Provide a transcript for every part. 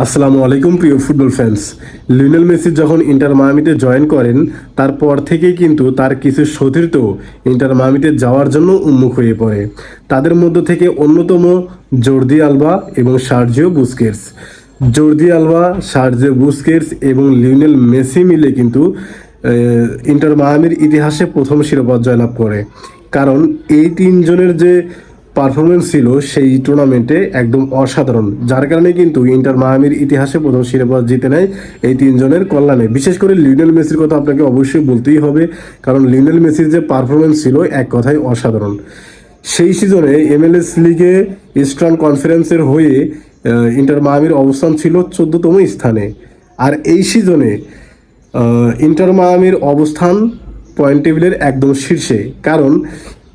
আসসালামু আলাইকুম, প্রিয় ফুটবল ফ্যান্স লিওনেল মেসি যখন ইন্টার মায়ামিতে জয়েন করেন, তারপর থেকেই কিন্তু তার কিছু সতীর্থ ইন্টার মায়ামিতে যাওয়ার জন্য উন্মুখ হয়ে পড়ে। তাদের মধ্য থেকে অন্যতম জর্দি আলবা এবং Sergio Busquets Jordi Alba Sergio Busquets এবং লিওনেল মেসি মিলে কিন্তু ইন্টার মায়ামির ইতিহাসে প্রথম শিরোপা জয়লাভ করে। কারণ এই তিনজনের যে পারফরমেন্স ছিল সেই টুর্নামেন্টে একদম অসাধারণ। যার কারণে কিন্তু ইন্টার মায়ামির ইতিহাসে প্রথম শিরোপা জিতে নেয় এই তিনজনের কল্যাণে। বিশেষ করে লিওনেল মেসির কথা আপনাকে অবশ্যই বলতেই হবে, কারণ লিওনেল মেসির যে পারফরমেন্স ছিল এক কথায় অসাধারণ। সেই সিজনে এমএলএস লিগে ইস্টার্ন কনফারেন্সের হয়ে ইন্টার মায়ামির অবস্থান ছিল চোদ্দতম স্থানে। আর এই সিজনে ইন্টার মায়ামির অবস্থান পয়েন্ট টেবিলের একদম শীর্ষে। কারণ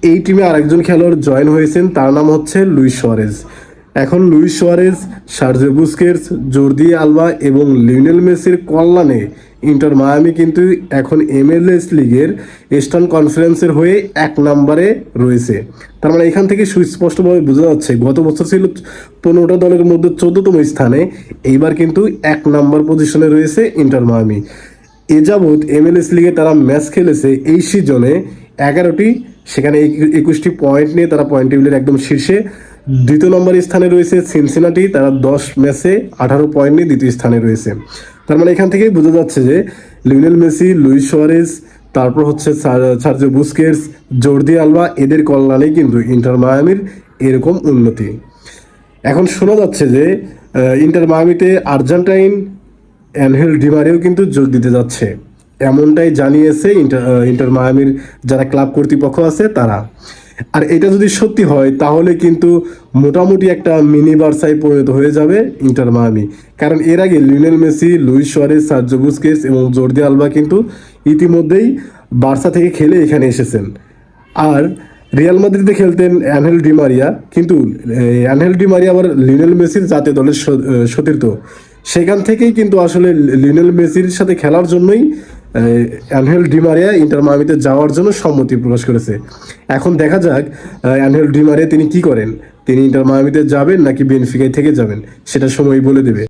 এই টিমে আরেকজন খেলোয়াড় জয়েন হয়েছেন, তার নাম হচ্ছে লুইস সোয়ারেজ। এখন Luis Suarez, Sergi Busquets Jordi Alba এবং লিওনেল মেসির কল্যাণে ইন্টার মায়ামি কিন্তু এখন এমএলএস লিগের ইস্টার্ন কনফারেন্সের হয়ে এক নম্বরে রয়েছে। তার মানে এখান থেকে সুস্পষ্টভাবে বোঝা যাচ্ছে, গত বছর ছিল পনেরোটা দলের মধ্যে চোদ্দতম স্থানে, এইবার কিন্তু এক নম্বর পজিশনে রয়েছে ইন্টার মায়ামি। এ যাবৎ এমএলএস লিগে তারা ম্যাচ খেলেছে এই সিজনে এগারোটি সেখানে একুশ- একুশটি পয়েন্ট নিয়ে তারা পয়েন্ট টেবিলের একদম শীর্ষে। দ্বিতীয় নম্বর স্থানে রয়েছে সিনসিনাটি, তারা দশ ম্যাচে আঠারো পয়েন্ট নিয়ে দ্বিতীয় স্থানে রয়েছে। তার মানে এখান থেকেই বোঝা যাচ্ছে যে লিওনেল মেসি, লুইস সোয়ারেজ, তারপর হচ্ছে সার- সার্জিও বুস্কেটস, জর্দি আলবা, এদের কল্যাণেই কিন্তু ইন্টার মায়ামির এরকম উন্নতি। এখন শোনা যাচ্ছে যে ইন্টার মায়ামিতে আর্জেন্টাইন অ্যানহেল ডিমারেও কিন্তু যোগ দিতে যাচ্ছে। এমনটাই জানিয়েছে ইন্টার ইন্টার মায়ামির যারা ক্লাব কর্তৃপক্ষ আছে তারা। আর এটা যদি সত্যি হয়, তাহলে কিন্তু মোটামুটি একটা মিনি বার্সায় পরিণত হয়ে যাবে ইন্টার মায়ামি। কারণ এর আগে Lionel Messi, Luis Suarez, Sergio Busquets এবং জর্দি আলবা কিন্তু ইতিমধ্যেই বার্সা থেকে খেলে এখানে এসেছেন। আর রিয়াল মাদ্রিদে খেলতেন অ্যানহেল ডিমারিয়া কিন্তু অ্যানহেল ডিমারিয়া আবার লিওনেল মেসির জাতীয় দলের সতীর্থ। সেখান থেকেই কিন্তু আসলে লিওনেল মেসির সাথে খেলার জন্যই অ্যানহেল ডিমারিয়া ইন্টার মায়ামিতে যাওয়ার জন্য সম্মতি প্রকাশ করেছে। এখন দেখা যাক অ্যানহেল ডিমারিয়া তিনি কি করেন? তিনি ইন্টার মায়ামিতে যাবেন নাকি বেনফিকায় থেকে যাবেন? সেটা সময় বলে দেবে।